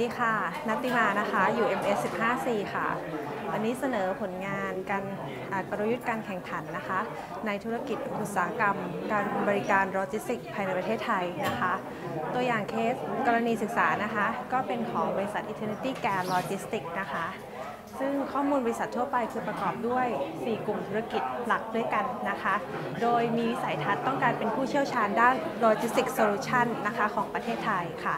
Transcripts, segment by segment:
ดีค่ะ นัตติมานะคะ อยู่ MS 15 4ค่ะ วันนี้เสนอผลงานการกลยุทธ์การแข่งขันนะคะ ในธุรกิจอุตสาหกรรม การบริการโลจิสติกภายในประเทศไทยนะคะ ตัวอย่างเคสกรณีศึกษานะคะ ก็เป็นของบริษัท Eternity Gas Logistics นะคะ ซึ่งข้อมูลบริษัททั่วไปคือประกอบด้วย 4 กลุ่มธุรกิจหลักด้วยกันนะคะ โดยมีวิสัยทัศน์ต้องการเป็นผู้เชี่ยวชาญด้าน Logistics Solution นะคะของประเทศไทยค่ะ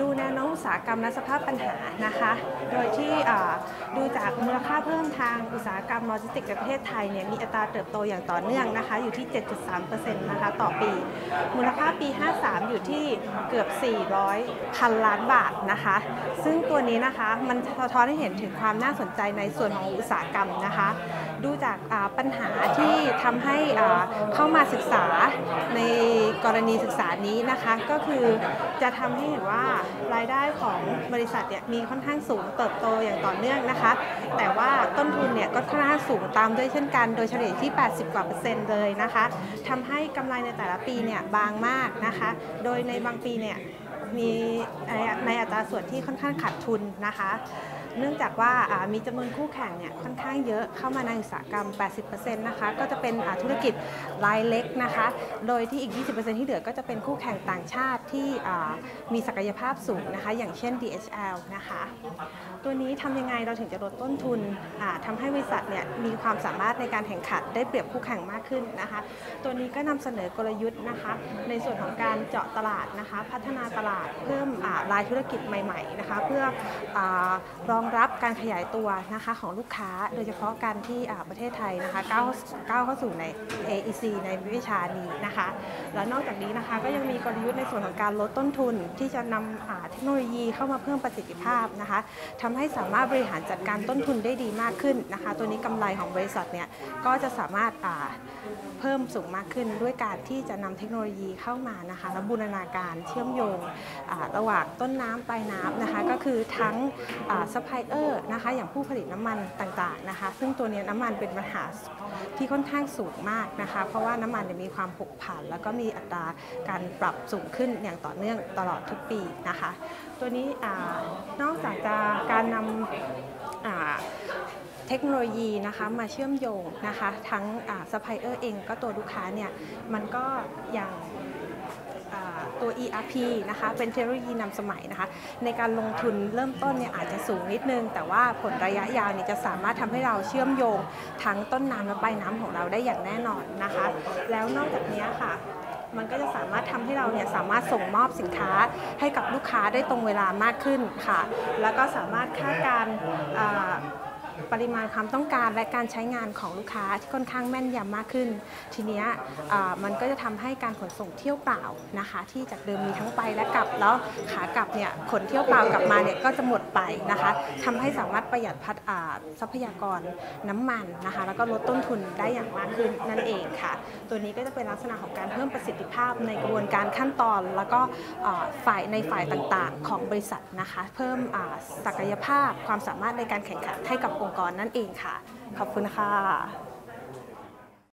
ดูแนวโน้มอุตสาหกรรมและสภาพปัญหานะคะ โดยที่ดูจากมูลค่าเพิ่มทางอุตสาหกรรมโลจิสติกส์ในประเทศไทยเนี่ยมีอัตราเติบโตอย่างต่อเนื่องนะคะ อยู่ที่ 7.3%นะคะต่อปี มูลค่าปี 53 อยู่ที่เกือบ 400พันล้านบาทนะคะ ซึ่งตัวนี้นะคะมันสะท้อนให้เห็นถึงความน่าสนใจในส่วนของอุตสาหกรรมนะคะ ดูจากปัญหาที่ทำให้เข้ามาศึกษาในกรณีศึกษานี้นะคะ ก็คือจะทำให้เห็นว่ารายได้ของบริษัทเนี่ยมีค่อนข้างสูงเติบโตอย่างต่อเนื่องนะคะ แต่ว่าต้นทุนเนี่ยก็ค่อนข้างสูงตามด้วยเช่นกันโดยเฉลี่ยที่ 80 กว่าเปอร์เซ็นต์เลยนะคะทำให้กำไรในแต่ละปีเนี่ยบางมากนะคะ โดยในบางปีเนี่ย มีในอัตราส่วนที่ค่อนข้างขาดทุนนะคะ เนื่องจากว่ามีจำนวนคู่แข่งเนี่ยค่อนข้างเยอะเข้ามาในอุตสาหกรรม 80%นะคะก็จะเป็นธุรกิจรายเล็กนะคะ โดยที่อีก 20%ที่เหลือก็จะเป็นคู่แข่งต่างชาติที่มีศักยภาพสูงนะคะ อย่างเช่น DHL นะคะ ตัวนี้ทำยังไงเราถึงจะลดต้นทุนทำให้บริษัทเนี่ยมีความสามารถในการแข่งขันได้เปรียบคู่แข่งมากขึ้นนะคะ ตัวนี้ก็นำเสนอกลยุทธ์นะคะ ในส่วนของการเจาะตลาดนะคะ พัฒนาตลาดเพิ่มอ่ารายธุรกิจใหม่ๆนะคะเพื่ออรองรับการขยายตัวนะคะของลูกค้าโดยเฉพาะการที่ประเทศไทยนะคะก้าวก้าวเข้าสู่ใน AEC ในวิชานี้นะคะแล้วนอกจากนี้นะคะก็ยังมีกลยุทธ์ในส่วนของการลดต้นทุนที่จะนำเทคโนโลยีเข้ามาเพิ่มประสิทธิภาพนะคะทำให้สามารถบริหารจัดการต้นทุนได้ดีมากขึ้นนะคะตัวนี้กำไรของบริษัทเนี่ยก็จะสามารถเพิ่มสูงมากขึ้นด้วยการที่จะนำเทคโนโลยีเข้ามานะคะและบูรณาการเชื่อมโยงระหว่างต้นน้ำปลายน้ำนะคะก็คือทั้งซัพพลายเออร์นะคะอย่างผู้ผลิตน้ำมันต่างๆนะคะ ซึ่งตัวนี้น้ำมันเป็นปัญหาที่ค่อนข้างสูงมากนะคะ เพราะว่าน้ำมันมีความผกผัน แล้วก็มีอัตราการปรับสูงขึ้นอย่างต่อเนื่องตลอดทุกปีนะคะ ตัวนี้นอกจากจะการนำเทคโนโลยีนะคะมาเชื่อมโยงนะคะ ทั้งซัพพลายเออร์เองก็ตัวลูกค้าเนี่ย มันก็อย่าง ERP นะคะเป็นเทคโนโลยีนำสมัยนะคะในการลงทุนเริ่มต้นเนี่ยอาจจะสูงนิดนึง แต่ว่าผลระยะยาวเนี่ยจะสามารถทำให้เราเชื่อมโยงทั้งต้นน้ำและปลายน้ำของเราได้อย่างแน่นอนนะคะ แล้วนอกจากนี้ค่ะมันก็จะสามารถทำให้เราเนี่ยสามารถส่งมอบสินค้าให้กับลูกค้าได้ตรงเวลามากขึ้นค่ะ แล้วก็สามารถคาดการา ปริมาณความต้องการและการใช้งานของลูกค้าที่ค่อนข้างแม่นยำมากขึ้น ทีนี้มันก็จะทำให้การขนส่งเที่ยวเปล่านะคะ ที่จากเดิมมีทั้งไปและกลับแล้วขากลับเนี่ยขนเที่ยวเปล่ากลับมาเนี่ยก็จะหมดไปนะคะทำให้สามารถประหยัดพัดอ่าทรัพยากรน้ำมันนะคะ แล้วก็ลดต้นทุนได้อย่างมากขึ้นนั่นเองค่ะ ตัวนี้ก็จะเป็นลักษณะของการเพิ่มประสิทธิภาพในกระบวนการขั้นตอน แล้วก็ฝ่ายในฝ่ายต่างๆ ของบริษัทนะคะ เพิ่มอ่าศักยภาพความสามารถในการแข่งขันให้กับองค์กรนั่นเองค่ะ ขอบคุณค่ะ